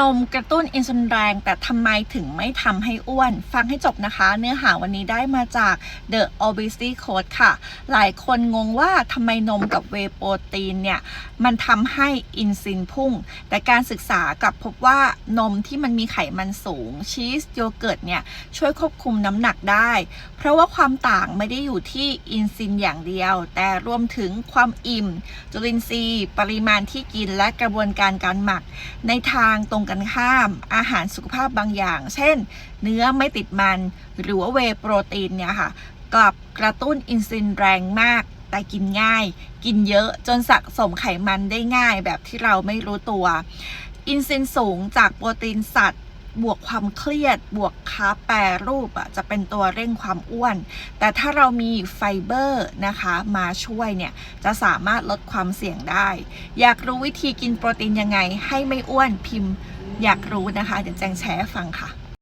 นมกระตุ้นอินซูลินแรง แต่ทำไมถึงไม่ทำให้อ้วน ฟังให้จบนะคะ เนื้อหาวันนี้ได้มาจาก The Obesity Code ค่ะ หลายคนงงว่าทำไมนมกับเวโปรตีนเนี่ย มันทำให้อินซูลินพุ่ง แต่การศึกษากลับพบว่านมที่มันมีไขมันสูง ชีสโยเกิร์ตเนี่ย ช่วยควบคุมน้ำหนักได้ เพราะว่าความต่างไม่ได้อยู่ที่อินซูลินอย่างเดียว แต่รวมถึงความอิ่ม จุลินทรีย์ ปริมาณที่กินและกระบวนการการหมักในทางตรงกันข้าม อาหารสุขภาพบางอย่าง เช่น เนื้อไม่ติดมัน หรือว่าเวโปรตีนเนี่ยค่ะ กลับกระตุ้นอินซูลินแรงมาก แต่กินง่าย กินเยอะจนสะสมไขมันได้ง่ายแบบที่เราไม่รู้ตัว อินซูลินสูงจากโปรตีนสัตว์ บวกความเครียด บวกคาแปรรูปอะจะเป็นตัวเร่งความอ้วน แต่ถ้าเรามีไฟเบอร์นะคะมาช่วยเนี่ยจะสามารถลดความเสี่ยงได้ อยากรู้วิธีกินโปรตีนยังไงให้ไม่อ้วนพิมพ์ อยากรู้นะคะเดี๋ยวแจงแชร์ฟังค่ะ